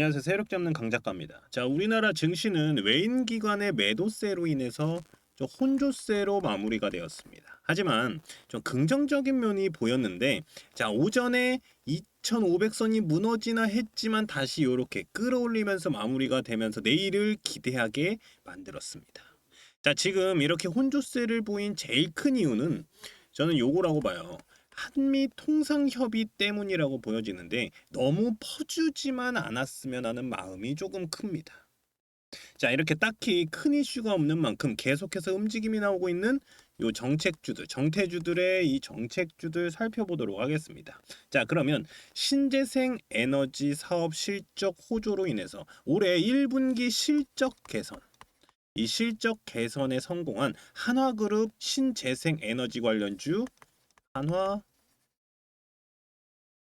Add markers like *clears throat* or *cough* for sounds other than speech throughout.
안녕하세요. 세력 잡는 강 작가입니다. 자, 우리나라 증시는 외인 기관의 매도세로 인해서 좀 혼조세로 마무리가 되었습니다. 하지만 좀 긍정적인 면이 보였는데 자, 오전에 2500선이 무너지나 했지만 다시 이렇게 끌어올리면서 마무리가 되면서 내일을 기대하게 만들었습니다. 자, 지금 이렇게 혼조세를 보인 제일 큰 이유는 저는 요거라고 봐요. 한미 통상 협의 때문이라고 보여지는데 너무 퍼주지만 않았으면 하는 마음이 조금 큽니다. 자, 이렇게 딱히 큰 이슈가 없는 만큼 계속해서 움직임이 나오고 있는 요 정책주들, 정태주들의 이 정책주들 살펴보도록 하겠습니다. 자, 그러면 신재생 에너지 사업 실적 호조로 인해서 올해 1분기 실적 개선 이 실적 개선에 성공한 한화그룹 신재생 에너지 관련주 한화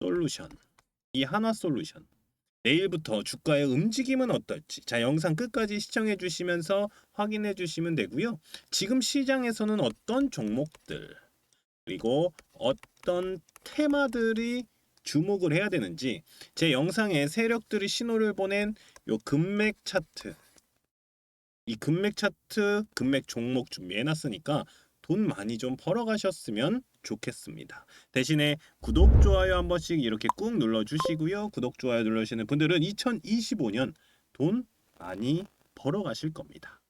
솔루션. 이 한화 솔루션. 내일부터 주가의 움직임은 어떨지 자 영상 끝까지 시청해 주시면서 확인해 주시면 되고요. 지금 시장에서는 어떤 종목들 그리고 어떤 테마들이 주목을 해야 되는지 제 영상에 세력들이 신호를 보낸 요 금맥 차트 이 금맥 차트 금맥 종목 준비해 놨으니까 돈 많이 좀 벌어 가셨으면 좋겠습니다. 대신에 구독 좋아요 한 번씩 이렇게 꾹 눌러 주시고요. 구독 좋아요 눌러주시는 분들은 2025년 돈 많이 벌어 가실 겁니다.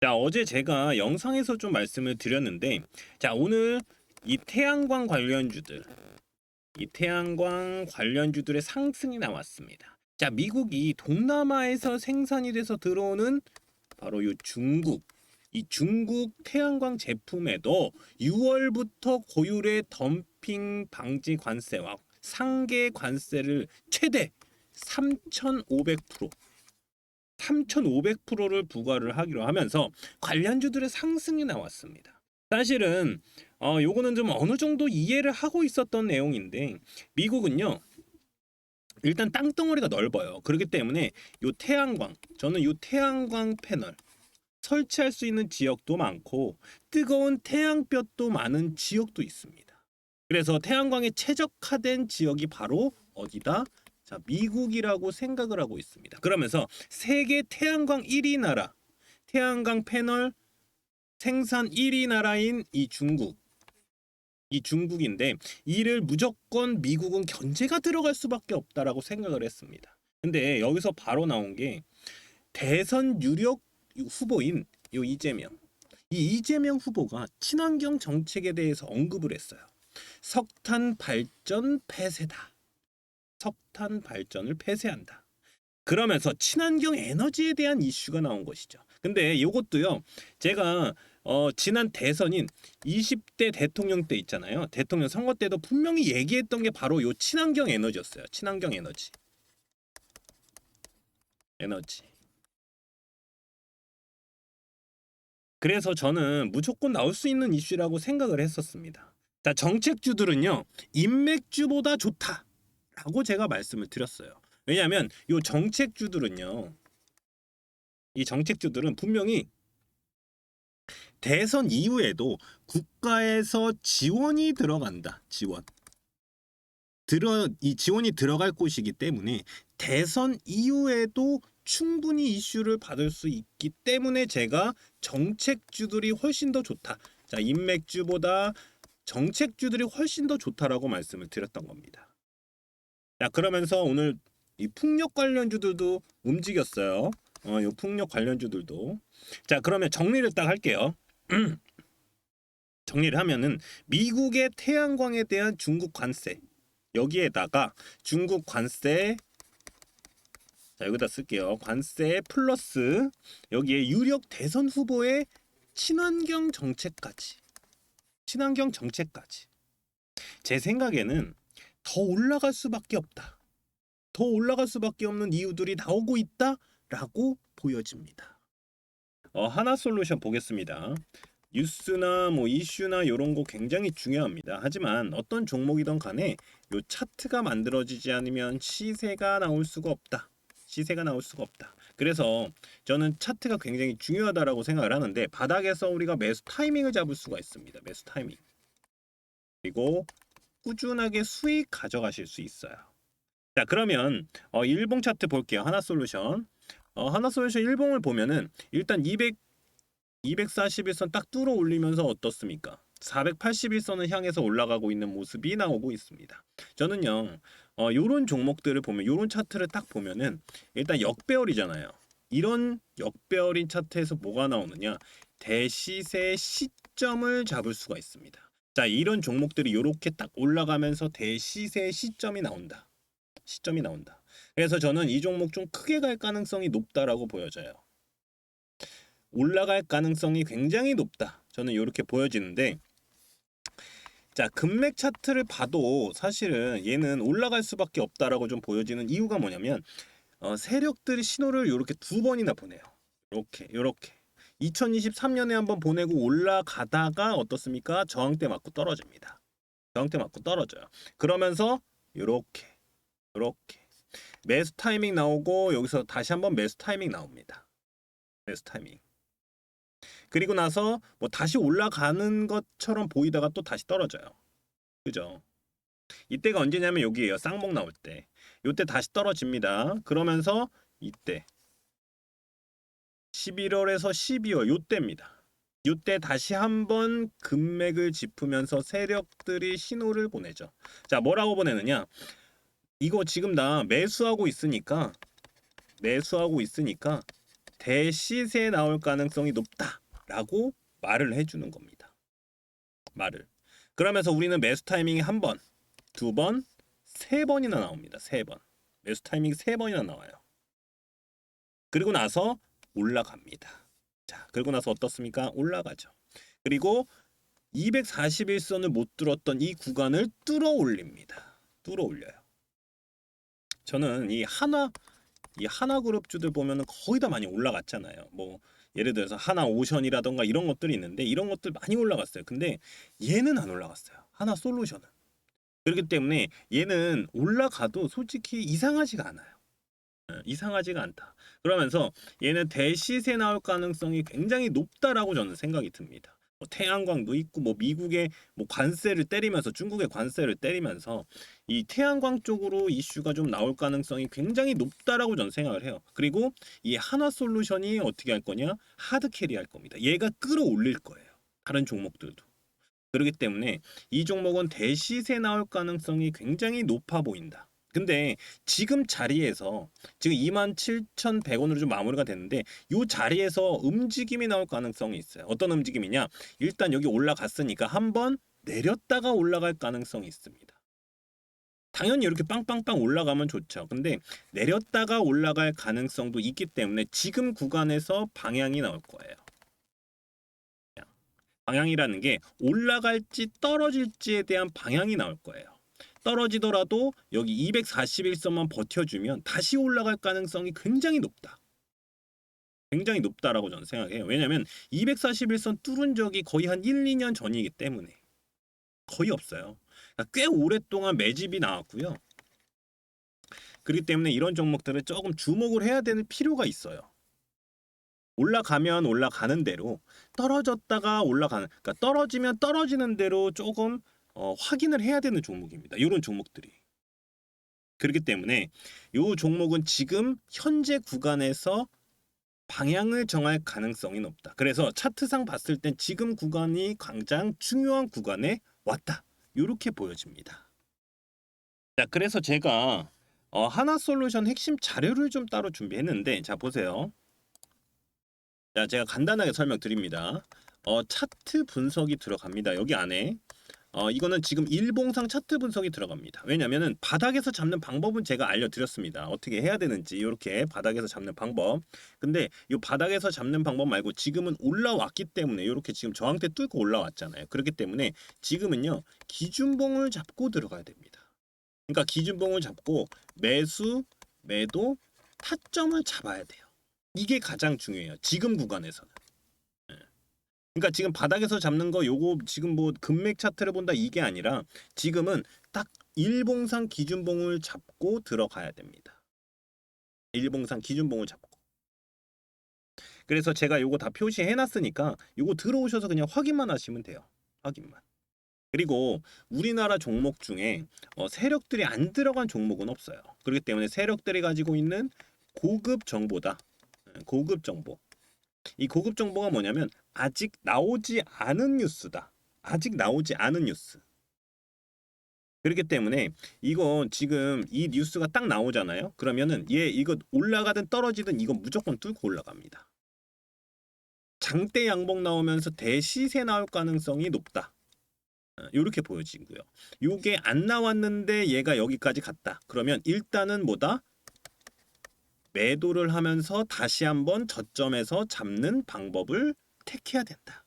자, 어제 제가 영상에서 좀 말씀을 드렸는데 자, 오늘 이 태양광 관련주들 이 태양광 관련주들의 상승이 나왔습니다. 자, 미국이 동남아에서 생산이 돼서 들어오는 바로 이 중국 이 중국 태양광 제품에도 6월부터 고율의 덤핑 방지 관세와 상계 관세를 최대 3,500% 3,500%를 부과를 하기로 하면서 관련주들의 상승이 나왔습니다. 사실은 어 요거는 좀 어느 정도 이해를 하고 있었던 내용인데 미국은요. 일단 땅덩어리가 넓어요. 그렇기 때문에 요 태양광 저는 요 태양광 패널 설치할 수 있는 지역도 많고 뜨거운 태양볕도 많은 지역도 있습니다. 그래서 태양광에 최적화된 지역이 바로 어디다? 자, 미국이라고 생각을 하고 있습니다. 그러면서 세계 태양광 1위 나라, 태양광 패널 생산 1위 나라인 이 중국. 이 중국인데 이를 무조건 미국은 견제가 들어갈 수밖에 없다라고 생각을 했습니다. 근데 여기서 바로 나온 게 대선 유력 후보인 요 이재명. 이 이재명 후보가 친환경 정책에 대해서 언급을 했어요. 석탄 발전 폐쇄다. 석탄 발전을 폐쇄한다. 그러면서 친환경 에너지에 대한 이슈가 나온 것이죠. 근데 이것도요. 제가 어, 지난 대선인 20대 대통령 때 있잖아요. 대통령 선거 때도 분명히 얘기했던 게 바로 요 친환경 에너지였어요. 친환경 에너지. 에너지. 그래서 저는 무조건 나올 수 있는 이슈라고 생각을 했었습니다. 자, 정책주들은요, 인맥주보다 좋다라고 제가 말씀을 드렸어요. 왜냐하면 이 정책주들은요, 이 정책주들은 분명히 대선 이후에도 국가에서 지원이 들어간다. 지원. 들어 이 지원이 들어갈 곳이기 때문에 대선 이후에도 충분히 이슈를 받을 수 있기 때문에 제가 정책주들이 훨씬 더 좋다. 자, 인맥주보다 정책주들이 훨씬 더 좋다라고 말씀을 드렸던 겁니다. 자, 그러면서 오늘 이 풍력 관련주들도 움직였어요. 어, 이 풍력 관련주들도. 자, 그러면 정리를 딱 할게요. *clears throat* 정리를 하면은 미국의 태양광에 대한 중국 관세 여기에다가 중국 관세 자 여기다 쓸게요. 관세 플러스 여기에 유력 대선 후보의 친환경 정책까지 친환경 정책까지 제 생각에는 더 올라갈 수밖에 없다. 더 올라갈 수밖에 없는 이유들이 나오고 있다라고 보여집니다. 어, 하나 솔루션 보겠습니다. 뉴스나 뭐 이슈나 이런 거 굉장히 중요합니다. 하지만 어떤 종목이든 간에 요 차트가 만들어지지 않으면 시세가 나올 수가 없다. 시세가 나올 수가 없다. 그래서 저는 차트가 굉장히 중요하다라고 생각을 하는데 바닥에서 우리가 매수 타이밍을 잡을 수가 있습니다. 매수 타이밍. 그리고 꾸준하게 수익 가져가실 수 있어요. 자 그러면 어, 일봉 차트 볼게요. 하나 솔루션. 어, 하나 솔루션 일봉을 보면은 일단 200 241선 딱 뚫어 올리면서 어떻습니까? 481선을 향해서 올라가고 있는 모습이 나오고 있습니다. 저는요, 어, 요런 종목들을 보면, 요런 차트를 딱 보면은, 일단 역배열이잖아요. 이런 역배열인 차트에서 뭐가 나오느냐? 대시세 시점을 잡을 수가 있습니다. 자, 이런 종목들이 요렇게 딱 올라가면서 대시세 시점이 나온다. 시점이 나온다. 그래서 저는 이 종목 좀 크게 갈 가능성이 높다라고 보여져요. 올라갈 가능성이 굉장히 높다. 저는 이렇게 보여지는데 자 금맥 차트를 봐도 사실은 얘는 올라갈 수밖에 없다라고 좀 보여지는 이유가 뭐냐면 어, 세력들이 신호를 이렇게 두 번이나 보내요. 이렇게 이렇게 2023년에 한번 보내고 올라가다가 어떻습니까? 저항대 맞고 떨어집니다. 저항대 맞고 떨어져요. 그러면서 이렇게 이렇게 매수 타이밍 나오고 여기서 다시 한번 매수 타이밍 나옵니다. 매수 타이밍. 그리고 나서 뭐 다시 올라가는 것처럼 보이다가 또 다시 떨어져요. 그죠? 이때가 언제냐면 여기에요. 쌍목 나올 때. 요때 다시 떨어집니다. 그러면서 이때 11월에서 12월 요때입니다. 요때 다시 한번 금맥을 짚으면서 세력들이 신호를 보내죠. 자, 뭐라고 보내느냐? 이거 지금 나 매수하고 있으니까 매수하고 있으니까 대시세 나올 가능성이 높다 라고 말을 해주는 겁니다. 말을. 그러면서 우리는 매수 타이밍이 한 번, 두 번, 세 번이나 나옵니다. 세 번. 매수 타이밍이 세 번이나 나와요. 그리고 나서 올라갑니다. 자, 그리고 나서 어떻습니까? 올라가죠. 그리고 241선을 못 뚫었던 이 구간을 뚫어 올립니다. 뚫어 올려요. 저는 이 하나 이 하나 그룹주들 보면은 거의 다 많이 올라갔잖아요. 뭐 예를 들어서 하나 오션이라던가 이런 것들이 있는데 이런 것들 많이 올라갔어요. 근데 얘는 안 올라갔어요. 하나 솔루션은. 그렇기 때문에 얘는 올라가도 솔직히 이상하지가 않아요. 예, 이상하지가 않다. 그러면서 얘는 대시세 나올 가능성이 굉장히 높다라고 저는 생각이 듭니다. 뭐 태양광도 있고 뭐 미국의 뭐 관세를 때리면서 중국의 관세를 때리면서 이 태양광 쪽으로 이슈가 좀 나올 가능성이 굉장히 높다라고 저는 생각을 해요. 그리고 이 한화 솔루션이 어떻게 할 거냐? 하드 캐리 할 겁니다. 얘가 끌어올릴 거예요. 다른 종목들도. 그렇기 때문에 이 종목은 대시세 나올 가능성이 굉장히 높아 보인다. 근데 지금 자리에서 지금 27,100원으로 좀 마무리가 됐는데 이 자리에서 움직임이 나올 가능성이 있어요. 어떤 움직임이냐? 일단 여기 올라갔으니까 한번 내렸다가 올라갈 가능성이 있습니다. 당연히 이렇게 빵빵빵 올라가면 좋죠. 근데 내렸다가 올라갈 가능성도 있기 때문에 지금 구간에서 방향이 나올 거예요. 방향이라는 게 올라갈지 떨어질지에 대한 방향이 나올 거예요. 떨어지더라도 여기 241선만 버텨주면 다시 올라갈 가능성이 굉장히 높다. 굉장히 높다라고 저는 생각해요. 왜냐하면 241선 뚫은 적이 거의 한 1, 2년 전이기 때문에 거의 없어요. 그러니까 꽤 오랫동안 매집이 나왔고요. 그렇기 때문에 이런 종목들을 조금 주목을 해야 되는 필요가 있어요. 올라가면 올라가는 대로 떨어졌다가 올라가는 그러니까 떨어지면 떨어지는 대로 조금 어, 확인을 해야 되는 종목입니다. 이런 종목들이. 그렇기 때문에 이 종목은 지금 현재 구간에서 방향을 정할 가능성이 높다. 그래서 차트상 봤을 땐 지금 구간이 가장 중요한 구간에 왔다. 이렇게 보여집니다. 자, 그래서 제가 어, 하나솔루션 핵심 자료를 좀 따로 준비했는데 자 보세요. 자, 제가 간단하게 설명드립니다. 어, 차트 분석이 들어갑니다. 여기 안에 어, 이거는 지금 일봉상 차트 분석이 들어갑니다. 왜냐면은 바닥에서 잡는 방법은 제가 알려드렸습니다. 어떻게 해야 되는지 이렇게 바닥에서 잡는 방법. 근데 이 바닥에서 잡는 방법 말고 지금은 올라왔기 때문에 이렇게 지금 저항대 뚫고 올라왔잖아요. 그렇기 때문에 지금은요 기준봉을 잡고 들어가야 됩니다. 그러니까 기준봉을 잡고 매수, 매도, 타점을 잡아야 돼요. 이게 가장 중요해요. 지금 구간에서는. 그러니까 지금 바닥에서 잡는 거 요거 지금 뭐 금맥 차트를 본다 이게 아니라 지금은 딱 일봉상 기준봉을 잡고 들어가야 됩니다. 일봉상 기준봉을 잡고. 그래서 제가 요거 다 표시해 놨으니까 요거 들어오셔서 그냥 확인만 하시면 돼요. 확인만. 그리고 우리나라 종목 중에 어, 세력들이 안 들어간 종목은 없어요. 그렇기 때문에 세력들이 가지고 있는 고급 정보다. 예, 고급 정보. 이 고급 정보가 뭐냐면 아직 나오지 않은 뉴스다. 아직 나오지 않은 뉴스. 그렇기 때문에 이거 지금 이 뉴스가 딱 나오잖아요. 그러면은 얘 이거 올라가든 떨어지든 이거 무조건 뚫고 올라갑니다. 장대 양봉 나오면서 대시세 나올 가능성이 높다. 이렇게 보여지고요. 요게 안 나왔는데 얘가 여기까지 갔다. 그러면 일단은 뭐다? 매도를 하면서 다시 한번 저점에서 잡는 방법을 택해야 된다.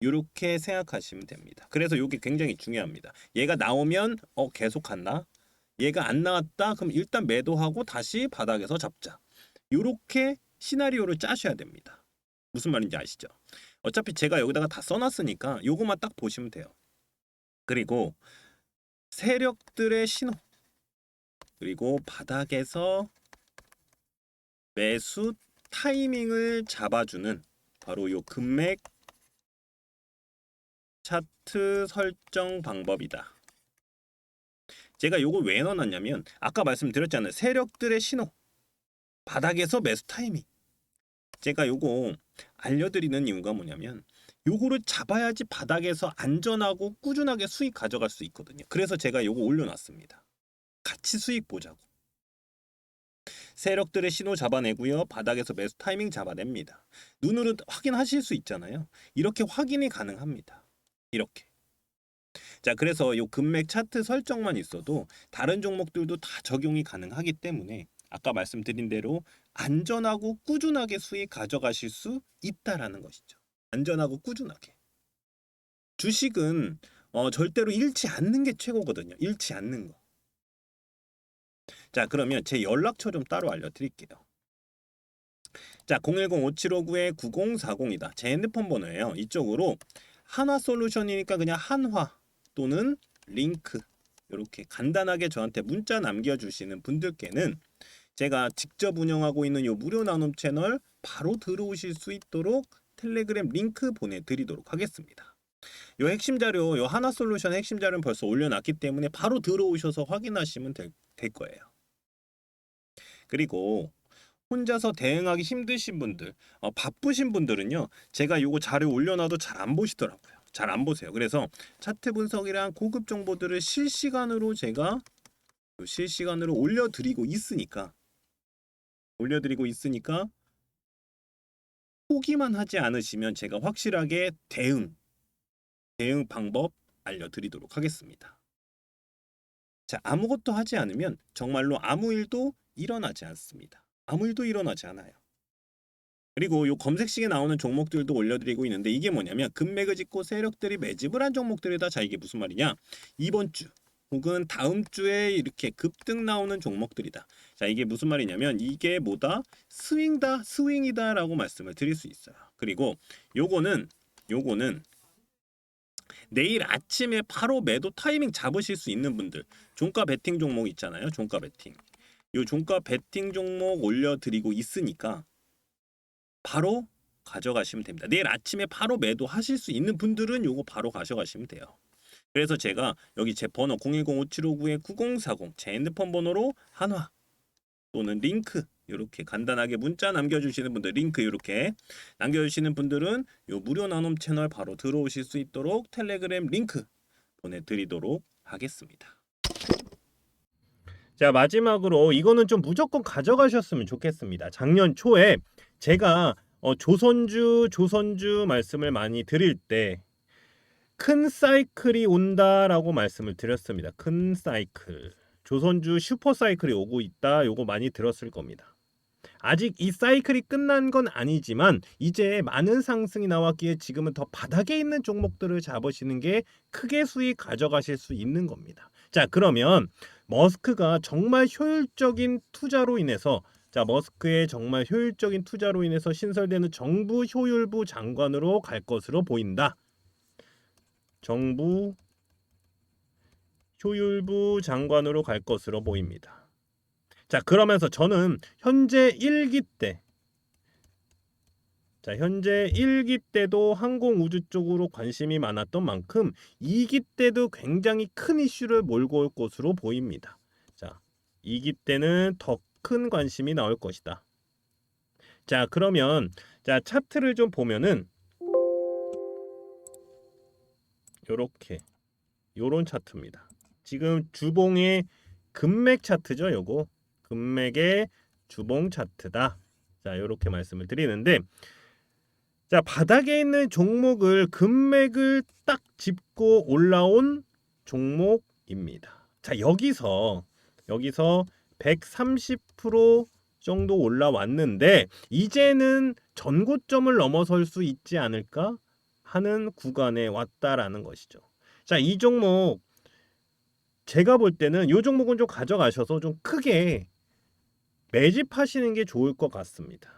이렇게 생각하시면 됩니다. 그래서 이게 굉장히 중요합니다. 얘가 나오면 어 계속 갔나? 얘가 안 나왔다. 그럼 일단 매도하고 다시 바닥에서 잡자. 이렇게 시나리오를 짜셔야 됩니다. 무슨 말인지 아시죠? 어차피 제가 여기다가 다 써놨으니까 요것만 딱 보시면 돼요. 그리고 세력들의 신호 그리고 바닥에서 매수 타이밍을 잡아주는 바로 요 금맥 차트 설정 방법이다. 제가 요거 왜 넣어놨냐면 아까 말씀드렸잖아요. 세력들의 신호 바닥에서 매수 타이밍 제가 요거 알려드리는 이유가 뭐냐면 요거를 잡아야지 바닥에서 안전하고 꾸준하게 수익 가져갈 수 있거든요. 그래서 제가 요거 올려놨습니다. 같이 수익 보자고. 세력들의 신호 잡아내고요. 바닥에서 매수 타이밍 잡아냅니다. 눈으로 확인하실 수 있잖아요. 이렇게 확인이 가능합니다. 이렇게. 자, 그래서 요 금맥 차트 설정만 있어도 다른 종목들도 다 적용이 가능하기 때문에 아까 말씀드린 대로 안전하고 꾸준하게 수익 가져가실 수 있다라는 것이죠. 안전하고 꾸준하게. 주식은 어, 절대로 잃지 않는 게 최고거든요. 잃지 않는 거. 자, 그러면 제 연락처 좀 따로 알려드릴게요. 자, 010-5759-9040이다. 제 핸드폰 번호예요. 이쪽으로 한화 솔루션이니까 그냥 한화 또는 링크 이렇게 간단하게 저한테 문자 남겨주시는 분들께는 제가 직접 운영하고 있는 요 무료 나눔 채널 바로 들어오실 수 있도록 텔레그램 링크 보내드리도록 하겠습니다. 요 핵심 자료, 요 하나 솔루션 핵심 자료는 벌써 올려놨기 때문에 바로 들어오셔서 확인하시면 될, 될 거예요. 그리고 혼자서 대응하기 힘드신 분들, 어, 바쁘신 분들은요, 제가 요거 자료 올려놔도 잘 안 보시더라고요. 잘 안 보세요. 그래서 차트 분석이랑 고급 정보들을 실시간으로 제가 요 실시간으로 올려드리고 있으니까 올려드리고 있으니까 포기만 하지 않으시면 제가 확실하게 대응 대응 방법 알려드리도록 하겠습니다. 자 아무것도 하지 않으면 정말로 아무 일도 일어나지 않습니다. 아무 일도 일어나지 않아요. 그리고 요 검색식에 나오는 종목들도 올려드리고 있는데 이게 뭐냐면 금맥을 짚고 세력들이 매집을 한 종목들이다. 자 이게 무슨 말이냐? 이번 주 혹은 다음 주에 이렇게 급등 나오는 종목들이다. 자 이게 무슨 말이냐면 이게 뭐다? 스윙다, 스윙이다라고 말씀을 드릴 수 있어요. 그리고 요거는 요거는 내일 아침에 바로 매도 타이밍 잡으실 수 있는 분들 종가 베팅 종목 있잖아요. 종가 베팅. 요 종가 베팅 종목 올려드리고 있으니까 바로 가져가시면 됩니다. 내일 아침에 바로 매도하실 수 있는 분들은 요거 바로 가져가시면 돼요. 그래서 제가 여기 제 번호 010-5759-9040 제 핸드폰 번호로 한화 또는 링크 이렇게 간단하게 문자 남겨주시는 분들 링크 이렇게 남겨주시는 분들은 요 무료 나눔 채널 바로 들어오실 수 있도록 텔레그램 링크 보내드리도록 하겠습니다. 자 마지막으로 이거는 좀 무조건 가져가셨으면 좋겠습니다. 작년 초에 제가 어, 조선주 조선주 말씀을 많이 드릴 때 큰 사이클이 온다라고 말씀을 드렸습니다. 큰 사이클. 조선주 슈퍼 사이클이 오고 있다. 요거 많이 들었을 겁니다. 아직 이 사이클이 끝난 건 아니지만 이제 많은 상승이 나왔기에 지금은 더 바닥에 있는 종목들을 잡으시는 게 크게 수익 가져가실 수 있는 겁니다. 자, 그러면 머스크가 정말 효율적인 투자로 인해서 자, 머스크의 정말 효율적인 투자로 인해서 신설되는 정부 효율부 장관으로 갈 것으로 보인다. 정부 효율부 장관으로 갈 것으로 보입니다. 자, 그러면서 저는 현재 1기 때 자, 현재 1기 때도 항공 우주 쪽으로 관심이 많았던 만큼 2기 때도 굉장히 큰 이슈를 몰고 올 것으로 보입니다. 자, 2기 때는 더 큰 관심이 나올 것이다. 자, 그러면 자, 차트를 좀 보면은 요렇게 요런 차트입니다. 지금 주봉의 금맥 차트죠, 요거. 금맥의 주봉 차트다. 자, 요렇게 말씀을 드리는데 자, 바닥에 있는 종목을 금맥을 딱 짚고 올라온 종목입니다. 자, 여기서 여기서 130% 정도 올라왔는데 이제는 전고점을 넘어설 수 있지 않을까 하는 구간에 왔다라는 것이죠. 자, 이 종목 제가 볼 때는 이 종목은 좀 가져가셔서 좀 크게 매집하시는 게 좋을 것 같습니다.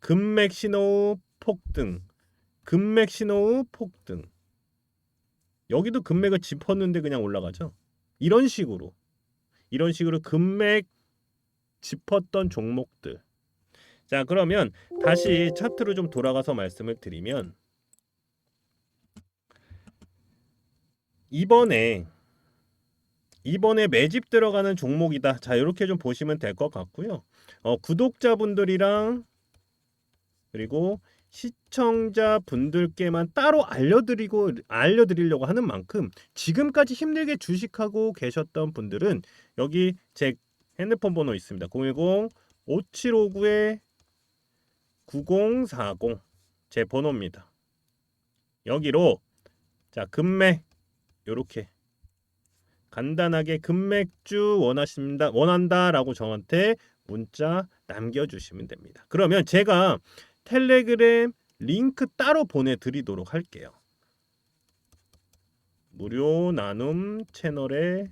금맥 신호 폭등, 금맥 신호 폭등. 여기도 금맥을 짚었는데 그냥 올라가죠. 이런 식으로 이런 식으로 금맥 짚었던 종목들. 자, 그러면 다시 차트로 좀 돌아가서 말씀을 드리면 이번에 이번에 매집 들어가는 종목이다. 자, 이렇게 좀 보시면 될 것 같고요. 어, 구독자분들이랑 그리고 시청자 분들께만 따로 알려드리고 알려드리려고 하는 만큼 지금까지 힘들게 주식하고 계셨던 분들은 여기 제 핸드폰 번호 있습니다. 010 5759에 9040 제 번호입니다. 여기로 자 금맥 요렇게 간단하게 금맥주 원하십니다 원한다라고 저한테 문자 남겨주시면 됩니다. 그러면 제가 텔레그램 링크 따로 보내드리도록 할게요. 무료 나눔 채널에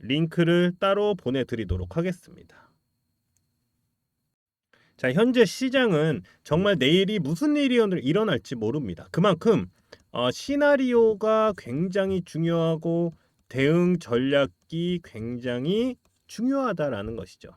링크를 따로 보내드리도록 하겠습니다. 자, 현재 시장은 정말 내일이 무슨 일이 일어날지 모릅니다. 그만큼 어, 시나리오가 굉장히 중요하고 대응 전략이 굉장히 중요하다라는 것이죠.